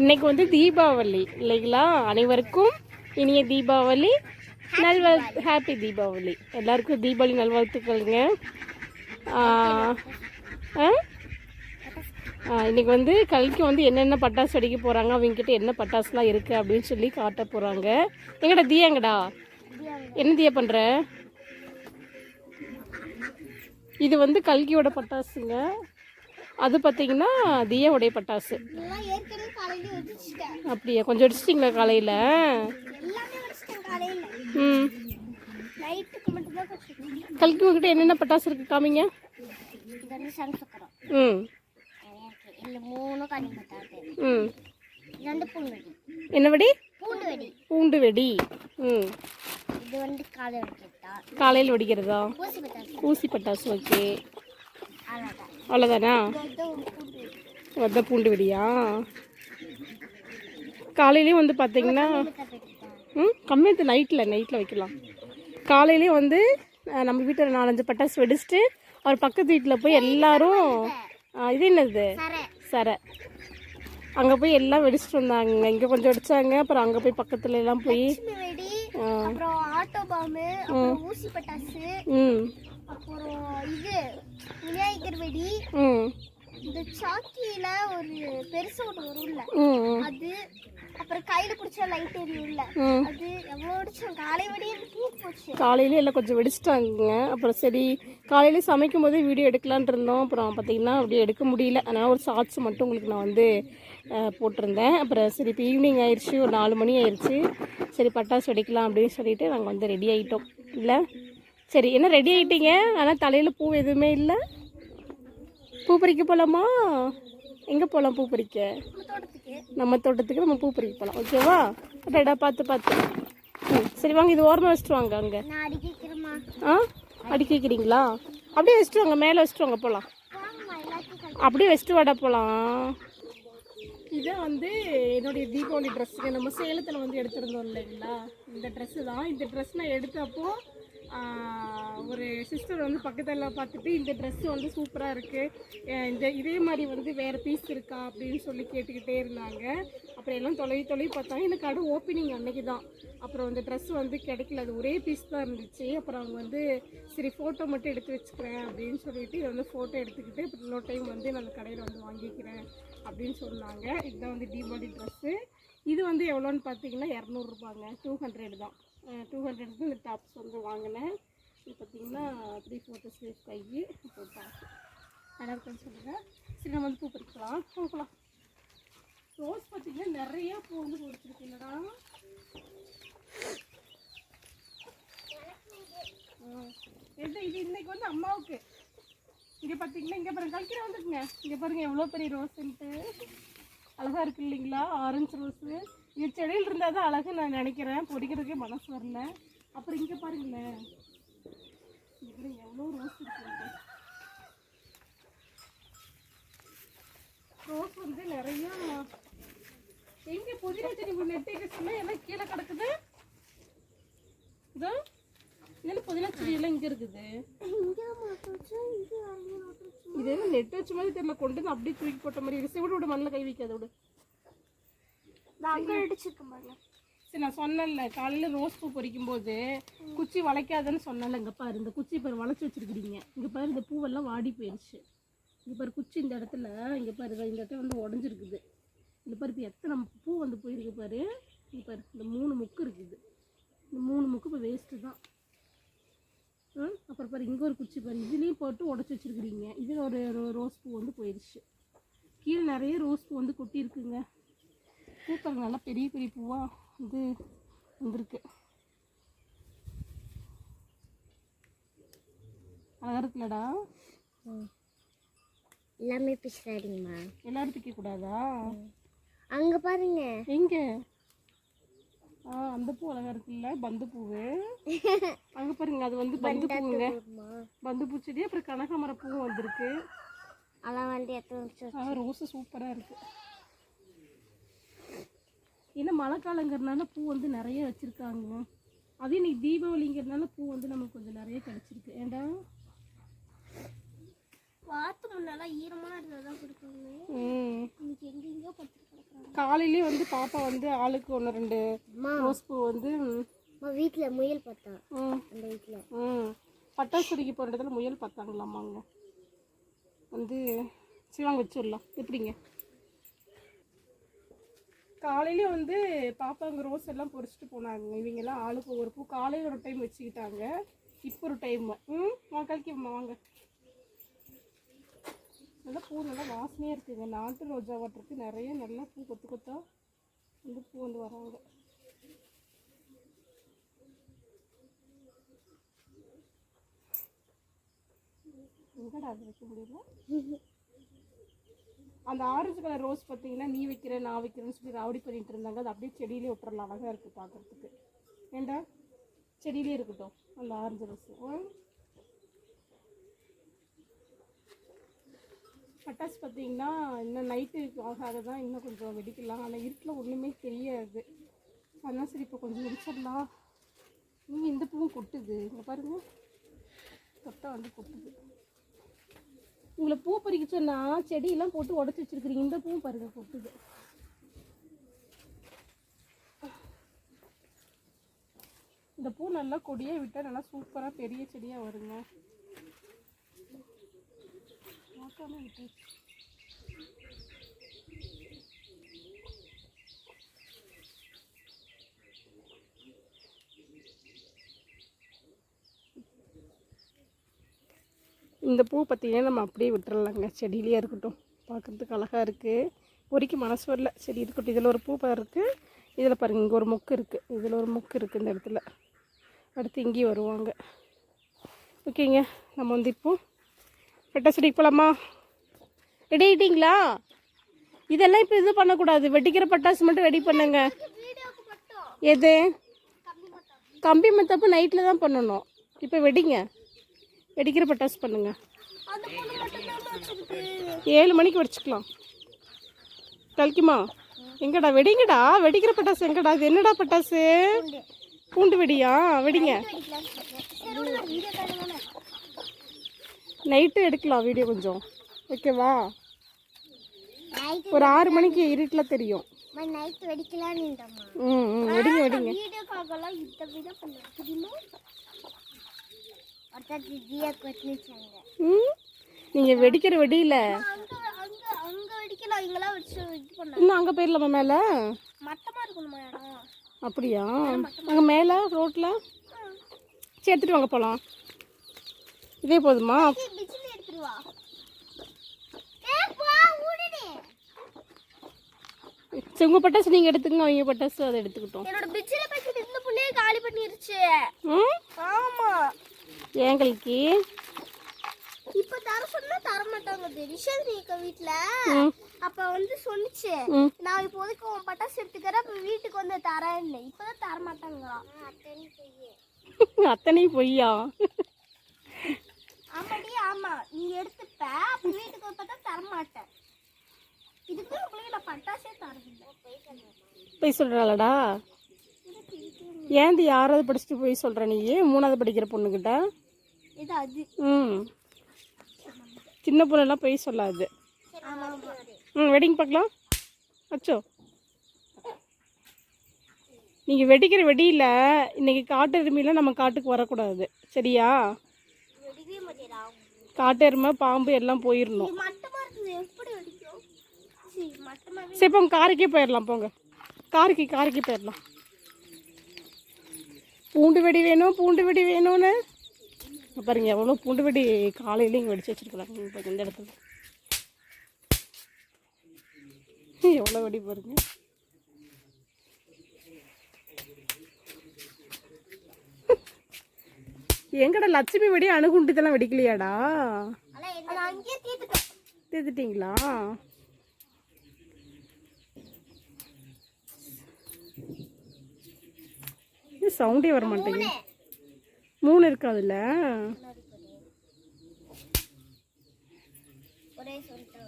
இன்னைக்கு வந்து தீபாவளி இல்லைங்களா? அனைவருக்கும் இனிய தீபாவளி நல்வாழ் ஹாப்பி தீபாவளி. எல்லாருக்கும் தீபாவளி நல்வாழ்த்துக்கள்ங்க. இன்னைக்கு வந்து கல்விக்கு வந்து என்னென்ன பட்டாசு வெடிக்க போகிறாங்க அவங்கக்கிட்ட என்ன பட்டாசுலாம் இருக்குது அப்படின்னு சொல்லி காட்ட போகிறாங்க எங்கடா தீயாங்கடா என்ன தீயா பண்ணுற இது வந்து கல்கியோட பட்டாசுங்க. அது பார்த்தீங்கன்னா தியாவுடைய பட்டாசு. அப்படியா? கொஞ்சம் அடிச்சிட்டிங்களா காலையில்? ம். கல்கி உங்ககிட்ட என்னென்ன பட்டாசு இருக்குது காமிங்க. ம். இருக்கு. ம். என்ன வெடி? பூண்டு வெடி. பூண்டு வெடி. ம். காலையில் வெடிக்கிறதா? ஊசி பட்டாசு ஓகே. அவ்வளோதான் வந்து பூண்டு வெடியா? காலையிலேயும் வந்து பார்த்தீங்கன்னா ம் கம்மியத்து நைட்டில் நைட்டில் வைக்கலாம். காலையிலேயே வந்து நம்ம வீட்டில் நாலஞ்சு பட்டாசு வெடிச்சிட்டு அவர் பக்கத்து வீட்டில் போய் எல்லாரும் இது என்னது? சரை. அங்கே போய் எல்லாம் வெடிச்சிட்டு வந்தாங்க. இங்கே கொஞ்சம் வெடிச்சாங்க. அப்புறம் அங்கே போய் பக்கத்துல எல்லாம் போய் ஆட்டோ பாம்பு ஊசி பட்டாசு அப்புறம் இது விநாயகர் வெடி ம். இந்த சாக்கியில ஒரு பெருசு ஒன்று வரும்ல ம் ம், அது அப்புறம் கையில பிடிச்ச லைட் எரியும்ல ம். அது எவ்வளோ அடிச்சோம் காலை வெடியே தூக்கி போச்சு. காலையில எல்லாம் கொஞ்சம் வெடிச்சிட்டாங்க அப்புறம் சரி காலையில சமைக்கும் போதே வீடியோ எடுக்கலான்ட்டு இருந்தோம். அப்புறம் பார்த்தீங்கன்னா அப்படியே எடுக்க முடியல. அதனால் ஒரு ஷார்ட்ஸ் மட்டும் உங்களுக்கு நான் வந்து போட்டிருந்தேன். அப்புறம் சரி இப்போ ஈவினிங் ஆயிடுச்சு ஒரு நாலு மணி ஆயிடுச்சு சரி பட்டாசு வெடிக்கலாம் அப்படின்னு சொல்லிட்டு நாங்கள் வந்து ரெடி ஆகிட்டோம் இல்லை? சரி என்ன ரெடி ஆகிட்டீங்க ஆனால் தலையில் பூ எதுவுமே இல்லை. பூ பறிக்க போகலாமா எங்கே போகலாம் பூ பறிக்க நம்ம தோட்டத்துக்கு நம்ம பூ பறிக்க போகலாம் ஓகேவா அடடா பார்த்து பார்த்து. ம் சரி வாங்க இது ஓரமாக வச்சுட்டு வாங்க அங்கே. ஆ? அடிக்க வைக்கிறீங்களா அப்படியே வச்சுட்டு வாங்க மேலே வச்சுட்டு வாங்க போகலாம் அப்படியே வச்சுட்டு வாடா போகலாம் இதை வந்து என்னுடைய தீபாவளி ட்ரெஸ்ஸுங்க நம்ம சேலத்தில் வந்து எடுத்திருந்தோம் இல்லைங்களா? இந்த ட்ரெஸ்ஸு தான். இந்த ட்ரெஸ் நான் எடுத்தப்போ ஒரு சிஸ்டர் வந்து பக்கத்தில் பார்த்துட்டு இந்த ட்ரெஸ்ஸு வந்து சூப்பராக இருக்குது இந்த இதே மாதிரி வந்து வேறு பீஸ் இருக்கா? அப்படின்னு சொல்லி கேட்டுக்கிட்டே இருந்தாங்க. அப்புறம் எல்லாம் தொலைவி தொலைவி பார்த்தாங்க. எனக்கு கடை ஓப்பனிங் அன்னைக்கு தான். அப்புறம் அந்த ட்ரெஸ் வந்து கிடைக்கல. அது ஒரே பீஸ் தான் இருந்துச்சு. அப்புறம் அவங்க வந்து சரி ஃபோட்டோ மட்டும் எடுத்து வச்சுக்கிறேன் அப்படின்னு சொல்லிட்டு இதை வந்து ஃபோட்டோ எடுத்துக்கிட்டு அப்புறம் இன்னொரு டைம் வந்து நான் அந்த கடையில் வந்து வாங்கிக்கிறேன் அப்படின்னு சொன்னாங்க. இதுதான் வந்து தீபாவளி ட்ரெஸ்ஸு இது வந்து எவ்வளோன்னு பார்த்தீங்கன்னா இரநூறுபாங்க டூ ஹண்ட்ரட் தான். டூ ஹண்ட்ரடுக்கு இந்த டாப்ஸ் வந்து வாங்கினேன். இது பார்த்தீங்கன்னா த்ரீ ஃபோர்த்து ஸ்லீவ் கை அப்புறம் டாப் நல்லா இருக்குன்னு சொல்லுங்கள் சரி நம்ம வந்து பூ பறிக்கலாம். போகலாம் ரோஸ் பார்த்தீங்கன்னா நிறைய பூ வந்து பிடிச்சிருக்கு இல்லைடா எது இது இன்னைக்கு வந்து அம்மாவுக்கு. இங்கே பார்த்தீங்கன்னா இங்கே பாருங்க கல்கிற வந்துருக்குங்க இங்கே பாருங்க எவ்வளோ பெரிய ரோஸ்ன்ட்டு அழகாக இருக்கு இல்லைங்களா? ஆரஞ்சு ரோஸு இச்செடியில் இருந்தால் தான் அழகு நான் நினைக்கிறேன். பொடிக்கிறதுக்கே மனசு வரல. அப்புறம் இங்கே பாருங்களேன். இங்கே எவ்வளோ ரோஸ் இருக்கு. ரோஸ் வந்து நிறையா எங்கே புதினா செடி நெட்டி வச்சுன்னா எல்லாம் கீழே கிடக்குது. இதோ இதில் புதினா செடி எல்லாம் இங்கே இருக்குது. இங்கே இது என்ன நெட் வச்ச மாதிரி தெரியல. கொண்டு வந்து அப்படியே தூக்கி போட்ட மாதிரி இருக்கு. விட விட மண்ணில் கை வைக்காத விடு நான் அங்கே அடிச்சிருக்கேன் பாருங்க சரி நான் சொன்னேன்ல காலையில் ரோஸ் பூ பறிக்கும் போது குச்சி வளைக்காதன்னு சொன்னேன்ல இங்கே பாரு இந்த குச்சி பாரு வளைச்சி வச்சிருக்கிறீங்க. இங்கே பாரு இந்த பூவெல்லாம் வாடி போயிடுச்சு இங்கே பாரு குச்சி இந்த இடத்துல இங்கே பாரு இந்த இடத்துல வந்து உடஞ்சிருக்குது. இந்த பாரு இப்போ எத்தனை பூ வந்து போயிருக்கு பாரு. இங்கே பாரு இந்த மூணு முக்கு இருக்குது. இந்த மூணு முக்கு இப்போ வேஸ்ட்டு தான். அப்புறம் பாரு இங்கே ஒரு குச்சி பாரு இதுலேயும் போட்டு உடச்சி வச்சிருக்கிறீங்க. இதில் ஒரு ரோஸ் பூ வந்து போயிடுச்சு கீழே நிறைய ரோஸ் பூ வந்து கொட்டி இருக்குங்க பூக்கள் நல்லா பெரிய பெரிய பூவாக வந்து வந்திருக்கு. அழகா இருக்குல்லடா. எல்லாமே பிசுறாடிங்கம்மா எல்லாரும் பிக்க கூடாதா? அங்கே பாருங்க. எங்க? ஆ அந்த பூ அழகா இருக்குல்ல பந்து பூவு. அங்க பாருங்க அது வந்து பந்து அம்மா பந்து பூச்செடி அப்புறம் கனகாமர பூவும் வந்திருக்கு. அதெல்லாம் வந்து எத்தனை ரோஸு சூப்பராக இருக்கு. ஏன்னா மழை காலங்கிறதுனால பூ வந்து நிறைய வச்சுருக்காங்க. அதே இன்னைக்கு தீபாவளிங்கிறதுனால பூ வந்து நமக்கு கொஞ்சம் நிறைய கிடச்சிருக்கு. ஏண்டா? பார்த்து முன்னெல்லாம் ஈரமாக இருந்தால் தான் கொடுப்பாங்க ம். காலையிலேயே வந்து பாப்பா வந்து ஆளுக்கு ஒன்று ரெண்டு ரோஸ் பூ வந்து வீட்டில் முயல் பார்த்தா ம். அந்த வீட்டில் ம். பட்டாசு வெடிக்க போகிற இடத்துல முயல் பார்த்தாங்களாம்மா அங்கே வந்து சிவாங்க வச்சிடலாம் எப்படிங்க? காலையிலே வந்து பாப்பா அங்கே ரோஸ் எல்லாம் பொறிச்சிட்டு போனாங்க. இவங்கெல்லாம் ஆளுக்கு ஒரு பூ காலையில் ஒரு டைம் வச்சுக்கிட்டாங்க. இப்போ ஒரு டைம் ம் வாங்க கழிக்கம்மா வாங்க. நல்லா பூ நல்லா வாசனையாக இருக்குங்க. நாட்டு ரோஜா வாட்டருக்கு நிறைய நல்லா பூ கொத்து கொத்தா வந்து பூ வந்து வராங்க. எங்கடா அது வைக்க முடியல அந்த ஆரஞ்சு கலர் ரோஸ் பார்த்தீங்கன்னா நீ வைக்கிற நான் வைக்கிறேன்னு சொல்லி ராவடி பண்ணிட்டு இருந்தாங்க. அது அப்படியே செடியிலே விட்டுறலாம் அழகாக இருக்குது பார்க்குறதுக்கு ஏண்டா? செடியிலே இருக்கட்டும் அந்த ஆரஞ்சு ரோஸ். பட்டாசு பார்த்தீங்கன்னா இன்னும் நைட்டு ஆகாத தான் இன்னும் கொஞ்சம் வெடிக்கலாம். ஆனால் இருட்டில் ஒன்றுமே தெரியாது. அதனால் சரி இப்போ கொஞ்சம் வெடிச்சிடலாம். நீ இந்த பூவும் கொட்டுது. இங்கே பாருங்கள் தொட்டா வந்து கொட்டுது. உங்களை பூ பறிக்க சொன்னா செடியெல்லாம் போட்டு உடச்சி வச்சிருக்கிறீங்க. இந்த பூவும் பாருங்க கொட்டுது. இந்த பூ நல்லா கொடியே விட்டா நல்லா சூப்பராக பெரிய செடியாக வருங்க. பார்க்காம விட்டு இந்த பூ பார்த்தீங்கன்னா நம்ம அப்படியே விட்டுறலாங்க. செடியிலே இருக்கட்டும். பார்க்குறதுக்கு அழகாக இருக்குது பொறிக்க மனசு வரல. சரி இருக்கட்டும். இதில் ஒரு பூ இருக்குது இதில் பாருங்கள் இங்கே ஒரு மொக்கு இருக்குது இதில் ஒரு மொக்கு இருக்குது இந்த இடத்துல. அடுத்து இங்கேயும் வருவாங்க. ஓகேங்க. நம்ம வந்து இப்போ வெட்ட செடிக்கு போகலாமா ரெடி ஆகிட்டிங்களா இதெல்லாம் இப்போ இது பண்ணக்கூடாது. வெடிக்கிற பட்டாசு மட்டும் ரெடி பண்ணுங்க. எது? கம்பி மத்தப்போ நைட்டில் தான் பண்ணணும். இப்போ வெடிங்க. வெடிக்கிற பட்டாசு பண்ணுங்க. அந்த பொண்ணு மட்டும் தான் வச்சுக்கிட்டு. ஏழு மணிக்கு வெடிச்சுக்கலாம் கழிக்குமா எங்கடா வெடிங்கடா? வெடிக்கிற பட்டாசு எங்கடா? இது என்னடா பட்டாசு பூண்டு வெடியா? வெடிங்க. நைட்டு எடுக்கலாம் வீடியோ கொஞ்சம். ஓகேவா? ஒரு ஆறு மணிக்கு இருட்டில் தெரியும். ம் வெடிங்க வெடிங்க வீடியோக்காகலாம் இந்த விதம் பண்ண தெரியுமா ஒருத்தர் திவ்யா கொட்டிச்சாங்க ம் நீங்கள் வெடிக்கிற வெடியில்? இன்னும் அங்கே போயிடலாமா மேலே? அப்படியா? அங்கே மேலே ரோட்டில் சரி எடுத்துகிட்டு வாங்க போகலாம் இதே போதுமா? உங்கள் பட்டாசு நீங்கள் எடுத்துக்கங்க அவங்க பட்டாசு அதை எடுத்துக்கிட்டோம். என்னோட பிச்சில பேசிட்டு இந்த புள்ளைய காலி பண்ணிருச்சு. ம்? ஆமா ஏங்களுக்கு இப்ப தர சொன்னா தர மாட்டாங்க ரிஷன் நீக்க வீட்ல? அப்ப வந்து சொன்னிச்சு நான் இப்போதைக்கு உன் பட்டாசு எடுத்துக்கிறேன் அப்ப வீட்டுக்கு வந்து தரேன்னு இப்பதான் தர மாட்டாங்களாம் அத்தனையும் பொய்யா? ஆமாடி ஆமா. நீ எடுத்துப்ப அப்ப வீட்டுக்கு வந்து பார்த்தா தர மாட்டேன் இதுக்கு உங்களுக்கு நான் பட்டாசே தரதில்லை போய் சொல்கிறாளடா ஏன்டி யாராவது படிச்சுட்டு போய் சொல்கிற நீ? மூணாவது படிக்கிற பொண்ணுக்கிட்ட ம். சின்ன பொண்ணெல்லாம் போய் சொல்லாது. ம் வெடிங் பார்க்கலாம். அச்சோ. நீங்கள் வெடிக்கிற வெடியில் இன்னைக்கு காட்டு எருமையில் நம்ம காட்டுக்கு வரக்கூடாது. சரியா? காட்டு எருமை பாம்பு எல்லாம் போயிடணும் சரி போங்க காரைக்கே போயிடலாம் போங்க. காரைக்கு காரைக்கு போயிடலாம் பூண்டு வெடி வேணும் பூண்டு வெடி வேணும்னு? பாருங்க எவ்வளோ பூண்டு வெடி காலையில இங்கே வெடிச்சு வச்சிருக்கிறாங்க. இங்க பாருங்க இந்த இடத்துல. எவ்வளோ வெடி பாருங்க. எங்கடா லட்சுமி வெடி அணுகுண்டு இதெல்லாம் வெடிக்கலையாடா? தீர்த்துட்டீங்களா? சவுண்டே வர மாட்டேங்குது. மூணு இருக்கு அதில் ஒரே சொல்லிட்டு.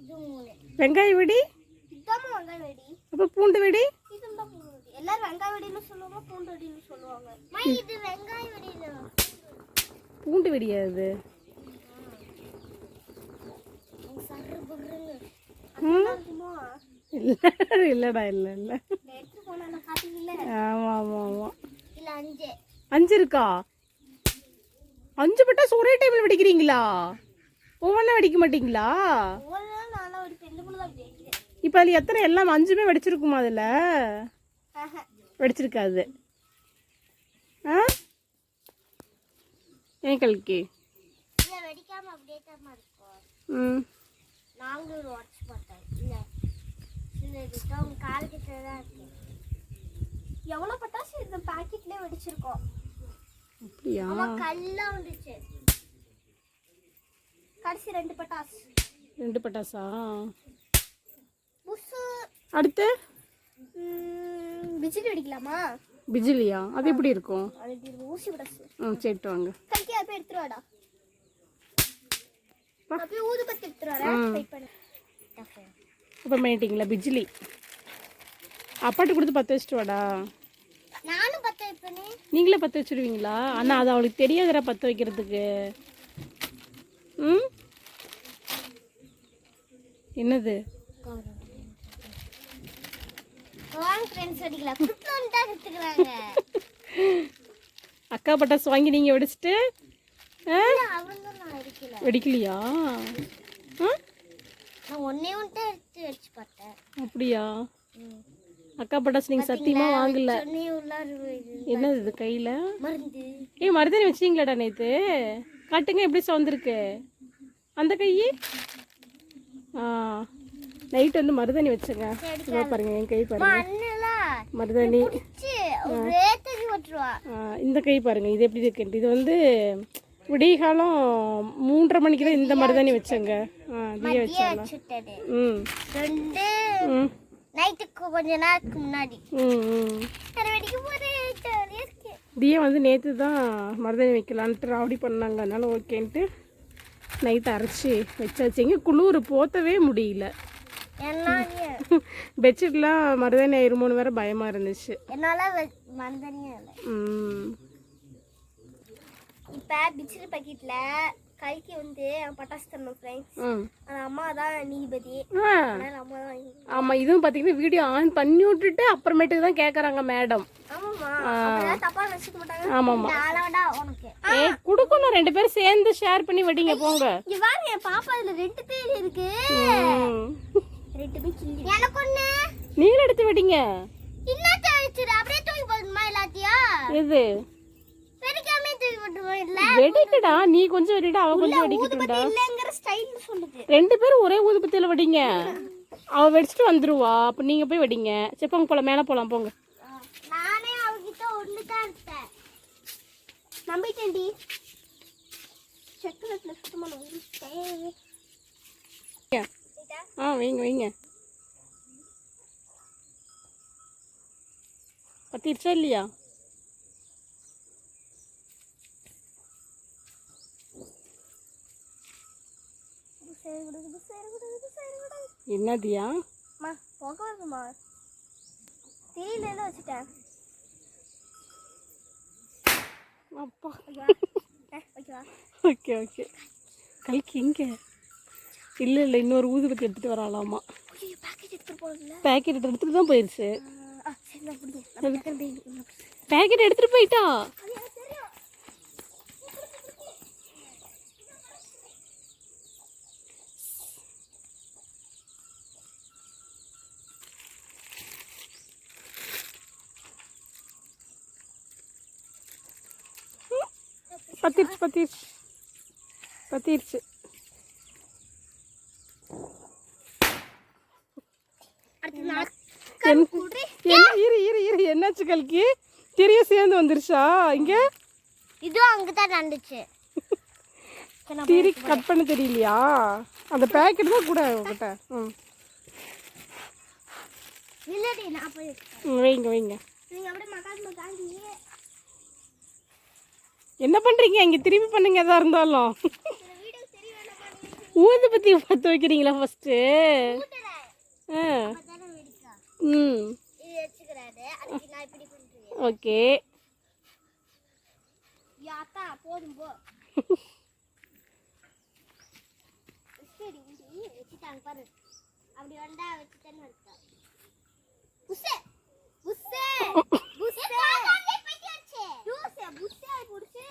இது மூணு. வெங்காய வெடி? அப்போ பூண்டு வெடி? எல்லாரும் வெங்காய வெடின்னு சொல்லுவாங்க பூண்டு வெடின்னு சொல்லுவாங்க. இது வெங்காய வெடி பூண்டு வெடியா இது சர்ரு புர்ருன்னு ம் இருக்குமோ இல்லை இல்லைடா இல்லை இல்லை. ஆமாம் ஆமாம் ஆமாம் இல்ல அஞ்சு அஞ்சு இருக்கா? அஞ்சு பட்டாசு ஒரே டைமில் வெடிக்கிறீங்களா? ஒவ்வொன்றா வெடிக்க மாட்டீங்களா? இப்போ அதில் எத்தனை எல்லாம் அஞ்சுமே வெடிச்சிருக்குமா அதில். வெடிச்சிருக்காது. ஆ? ஏன் கல்கி? ம். நாங்களும் உடச்சு பார்த்தோம் இல்ல இல்ல. இது உங்க கால் கிட்ட தான் இருக்கு. எவ்வளவு பட்டாசு இந்த பாக்கெட்லயே வெடிச்சிருக்கோம். அப்படியா? ஆமா கல்லா வந்துச்சு. கடைசி ரெண்டு பட்டாசு. ரெண்டு பட்டாசா? புசு. அடுத்து? பிஜிலி வெடிக்கலாமா? பிஜிலியா? அது எப்படி இருக்கும்? அது ஊசி பட்டாசு. ம் சரிட்டு வாங்க. அதை போய் எடுத்துட்டு வாடா நான் போய் ஊதுபத்தி எடுத்துட்டு வரேன் வெயிட் பண்ணு அப்போ மேட்டிங்களா? பிஜிலி. அப்பாட்ட கொடுத்து பற்ற வச்சுட்டு வாடா பத்த நீங்களே பற்ற வச்சுருவீங்களா ஆனால் அது அவளுக்கு தெரியாதுடா பற்ற வைக்கிறதுக்கு. ம்? என்னது? அக்கா பட்டாசு வாங்கி நீங்கள் வெடிச்சிட்டு ஆ அவங்க நான் இருக்கல வெடிக்கலையா? அப்படியா? அக்கா பட்டாசு நீங்கள் சத்தியமாக வாங்கல. என்னது இது கையில்? மருந்து. ஏய் மருதாணி வச்சிட்டீங்களாடா நேற்று காட்டுங்க எப்படி சவுந்திருக்கு அந்த கை? ஆ. நைட் வந்து மருதாணி வச்சேங்க. பாருங்க என் கை பாருங்க. மருதாணி. இந்த கை பாருங்க இது எப்படி இருக்குன்ட்டு. இது வந்து விடிய காலம் மூன்றரை மணிக்கு தான் இந்த மருதாணி வச்சேங்க. ஆ தீய வச்சுட்டது. ம். ரெண்டு ம். நைட்டுக்கு கொஞ்ச நேரத்துக்கு முன்னாடி. ம் ம். தியா வந்து நேற்று தான் மருதாணி வைக்கலான்ட்டு ராவடி பண்ணாங்க. அதனால ஓகேன்ட்டு நைட்டு அரைச்சி வச்சாச்சு. எங்கே குளிர் போத்தவே முடியல. பெட்ஷீட்லாம் மருதாணி ஆயிருமோன்னு வேற பயமாக இருந்துச்சு. என்னால ம். இப்போ பிச்சிரி பாக்கெட்ல கைக்கு வந்து பட்டாசு தரணும் ஃப்ரெண்ட்ஸ் அம்மா தான் நீதிபதி. அம்மா தான் ஆமாம் இதுவும் பார்த்தீங்கன்னா வீடியோ ஆன் பண்ணி விட்டுட்டு அப்புறமேட்டுக்கு தான் கேட்குறாங்க மேடம் கொடுக்கணும். ரெண்டு பேரும் சேர்ந்து ஷேர் பண்ணி வெடிங்க போங்க. பாப்பா இதுல ரெண்டு பேர் இருக்கு. ரெண்டு பேர் கிள்ளி. எனக்கு ஒண்ணு. நீங்களும் எடுத்து வெடிங்க. இன்னும் அப்படியே தூக்கி போடணுமா எல்லாத்தையும்? இல்ல வெடிக்கடா. நீ கொஞ்சம் வெடிடா அவ கொஞ்சம் வெடிக்கட்டும்டா. ரெண்டு பேரும் ஒரே ஊதுபத்தியில வெடிங்க. அவ வெடிச்சிட்டு வந்துருவா. அப்ப நீங்க போய் வெடிங்க. சரி போங்க போலாம். மேலே போலாம் போங்க. நானே அவகிட்ட ஒண்ணு தான் எடுத்தேன். நம்பிட்டேன்டி. சுத்தமா ஆ வைங்க வைங்க. பத்திருச்சா இல்லையா? என்னதியா? அம்மா போக வருதுமா? தெரியல வச்சுட்டேன்? அப்பா. Okay okay. கல்கி இங்க. இல்லை இல்லை இன்னொரு ஊதுபத்தி எடுத்துட்டு வராலாமா ஐயோ பேக்கெட் எடுத்துட்டு தான் போயிருச்சு. ஆ சரி நான் பிடிங்க நம்ம டக்குனு போய் பேக்கெட் எடுத்துட்டு போயிட்டா அது எனக்கு தெரியும் பத்திருச்சு பத்திருச்சு பத்திருச்சு அடுத்து நான் என்- என்ன இரு இரு இரு என்னாச்சு கல்கி? தெரிய சேர்ந்து வந்துருச்சா? இங்க? இதுவும் அங்கே தான் நடந்துச்சு திரி கட் பண்ண தெரியலையா? அந்த பேக்கெட் தான் கூட உங்ககிட்ட ம். வைங்க வைங்க. என்ன பண்றீங்க? இங்க திரும்பி பண்ணுங்க எதா இருந்தாலும். வேணாமா ஊதுபத்தி பற்ற வைக்கிறீங்களா ஃபர்ஸ்ட்டு ஆ. ம். ஓகே. யாத்தா போதும் போ. சரி வச்சுட்டாங்க பாரு. அப்படி வந்தா வச்சுட்டேன்னு இருக்கா புஸ்ஸே புஸ்ஸே புஸ்ஸே. ஜூஸே புஸ்ஸே புடிச்சு.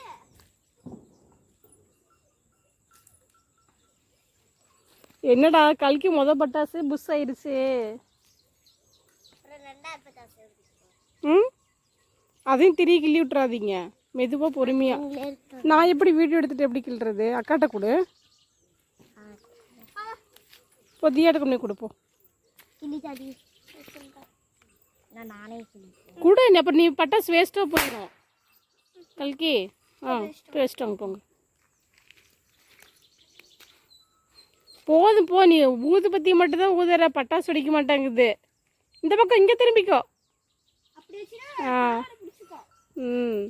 என்னடா கல்கி முத பட்டாசு புஷ் ஆயிடுச்சு ம்? அதையும் திரிய கிள்ளி விட்டுறாதீங்க. மெதுவாக பொறுமையாக நான் எப்படி வீடியோ எடுத்துகிட்டு எப்படி கிள்றது? அக்காட்ட கொடு. இப்போ தீயாட்ட கொண்டு கொடுப்போம் கொடு என்ன கூட அப்புறம் நீ பட்டாசு வேஸ்ட்டாக போயிடும் கல்கி ஆ வேஸ்ட்டாங்க போங்க. போதும் போ நீ ஊது பத்தி மட்டும்தான் ஊதுற பட்டாசு வெடிக்க மாட்டேங்குது. இந்த பக்கம் இங்கே திரும்பிக்கோ அப்படி வச்சுனா ஆ பிடிச்சிக்கோ ம்.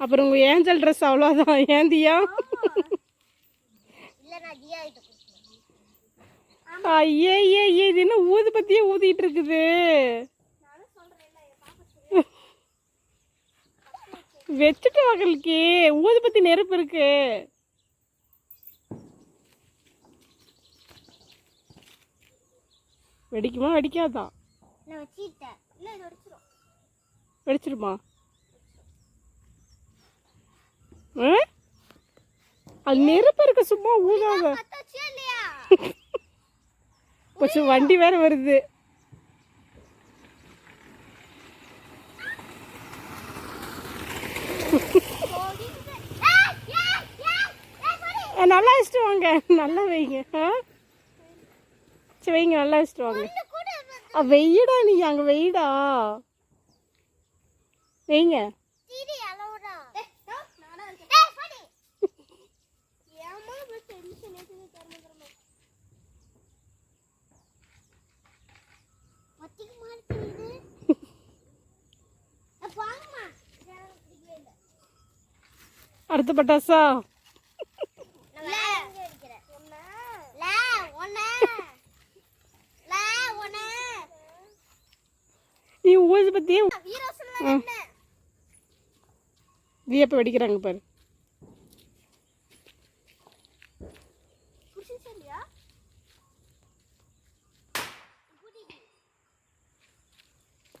அப்புறம் உங்கள் ஏஞ்சல் ட்ரெஸ் அவ்வளோதான் ஏந்தியா? ஐயே ஐயே ஐயே இது என்ன ஊது பத்தியே ஊதிட்டு இருக்குது? வச்சுட்டு வகலுக்கு ஊது பத்தி நெருப்பு இருக்கு. வெடிக்குமா வெடிக்காதா? நான் வச்சிட்டேன் இல்ல இது வச்சிரும் வெடிச்சிருமா? அது நெருப்பு இருக்கு சும்மா ஊதாத கொஞ்சம் வண்டி வேற வருது நல்லா வச்சுட்டு வாங்க நல்லா வைங்க சரி வைங்க நல்லா வச்சுட்டு வாங்க வெய்யடா நீ அங்கே வெய்டா. வைங்க அடுத்த பட்டாசா நீ ஊது பத்தியே வியப்ப வெடிக்கிறாங்க பாரு.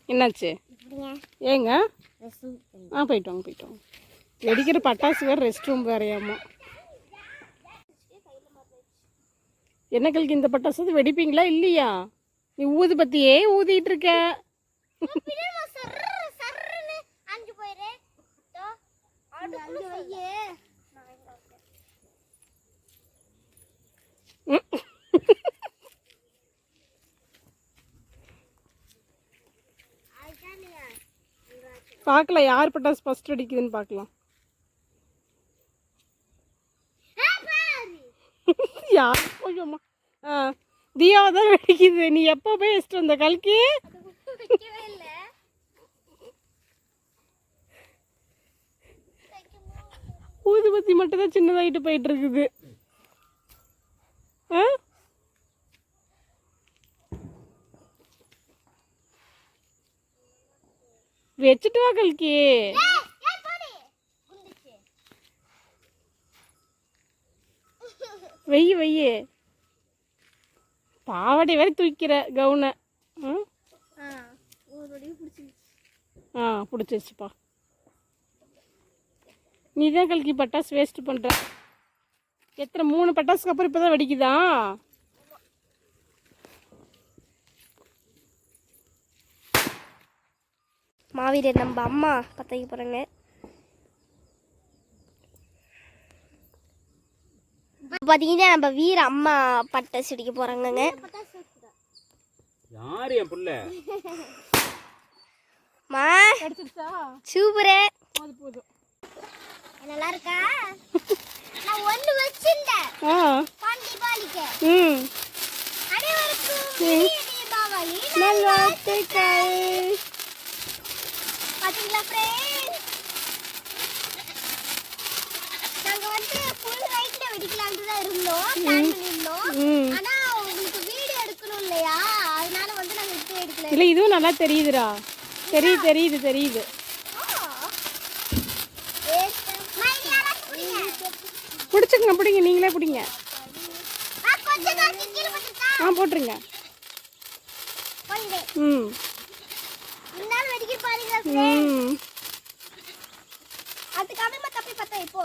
என்னாச்சு? ஏங்க? ஆ போயிட்டு வாங்க போயிட்டு வாங்க. வெடிக்கிற பட்டாசு வேறு ரெஸ்ட் ரூம் வேறையாமா. என்ன கல்கி இந்த பட்டாசு? வெடிப்பீங்களா இல்லையா? நீ ஊது பத்தியே ஊதிட்டு இருக்க அஞ்சு போயிரு அங்க வையே ம். பார்க்கலாம் யார் பட்டாசு ஃபர்ஸ்ட் வெடிக்குதுன்னு பார்க்கலாம். யார்? போயம்மா ஆ தியாவை தான் வெடிக்குது நீ எப்போ போய் வச்சுட்டு வந்த? கல்கி வைக்கவே இல்ல ஊதுபத்தி மட்டும் தான் சின்னதாகிட்டு போயிட்டு இருக்குது ஆ? வச்சுட்டு வா கல்கி. வெய்ய வெய்ய பாவாடை வேற தூக்கிற கவுனை. ஆ? ஆ பிடிச்சிருச்சுப்பா. நீ தான் கல்கி பட்டாசு வேஸ்ட் பண்ணுற எத்தனை மூணு பட்டாசுக்கு அப்புறம் இப்போ தான் வெடிக்குதா? மாவீரர் நம்ம அம்மா பற்ற போகிறாங்க பார்த்தீங்கன்னா நம்ம வீர அம்மா பட்டாசு அடிக்க போகிறாங்கங்க யார் என் புள்ள? மா அடிச்சிருச்சா சூப்பரே. அது போதும். நல்லா இருக்கா நான் ஒன்று வச்சிருந்தேன். தீபாவளிக்கு. ம். தீபாவளி. நல்வாழ்த்துக்கள். பாத்தீங்களா ஃப்ரெண்ட்ஸ் நாங்க வந்து ஃபுல் நைட்ல வெடிக்கலாம்னு தான் இருந்தோம். பிளான் பண்ணியிருந்தோம். ம். ஆனா உங்களுக்கு வீடியோ எடுக்கணும் இல்லையா? அதனால வந்து நாங்க இப்போ எடுக்கல. இல்லை இதுவும் நல்லா தெரியுதுடா. தெரியுது தெரியுது தெரியுது. பிடிங்க நீங்களே பிடிங்க ஆ, போட்டுருங்க. ம். ம். அது கம்மி மத்த அப்படி பார்த்தா இப்போ.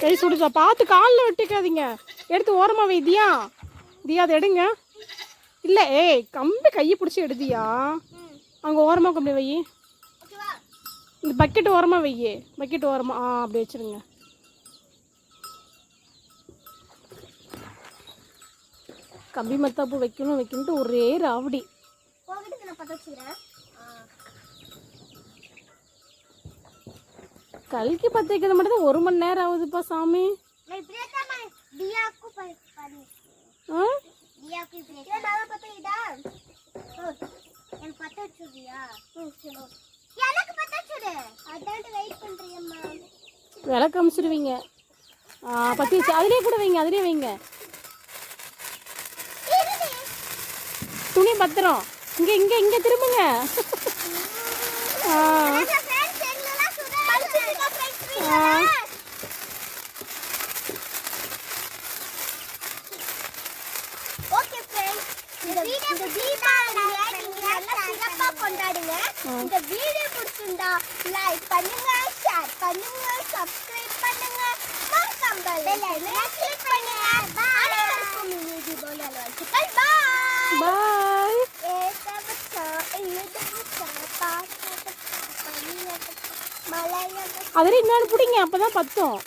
கை சுடுது. பார்த்து காலில் வெட்டிக்காதீங்க. எடுத்து ஓரமாக வை தியா. அதை எடுங்க. இல்லை ஏய் கம்பி கையை பிடிச்சி எடுதியா? அங்கே ஓரமாக கொண்டு வை. இந்த பக்கெட் ஓரமாக வை பக்கெட் ஓரமாக ஆ அப்படி வச்சிருங்க. கம்பி மத்தாப்பு வைக்கணும் வைக்கணுன்ட்டு ஒரே ராவடி. கல்கி பற்ற வைக்கிறது மட்டும் ஒரு மணி நேரம் ஆகுதுப்பா சாமி. ஆ? காமிச்சிடுவீங்க ஆ பற்றி அதுலேயே கூட வைங்க அதுலேயே வைங்க. துணி பத்திரம். இங்கே இங்கே இங்கே திரும்புங்க. ஓகே ஃப்ரெண்ட்ஸ் இந்த வீடியோ நல்லா கொண்டாடுங்க. இந்த வீடியோ பிடிச்சிருந்தா லைக் பண்ணுங்க ஷேர் பண்ணுங்க சப்ஸ்கிரைப் பண்ணுங்க. மறக்காம பெல் ஐகானை கிளிக் பண்ணுங்க. அனைவருக்கும் இனிய தீபாவளி வாழ்த்துக்கள் பாய் பாய் அதில் இன்னொன்று பிடிங்க அப்போ தான் பத்தும்.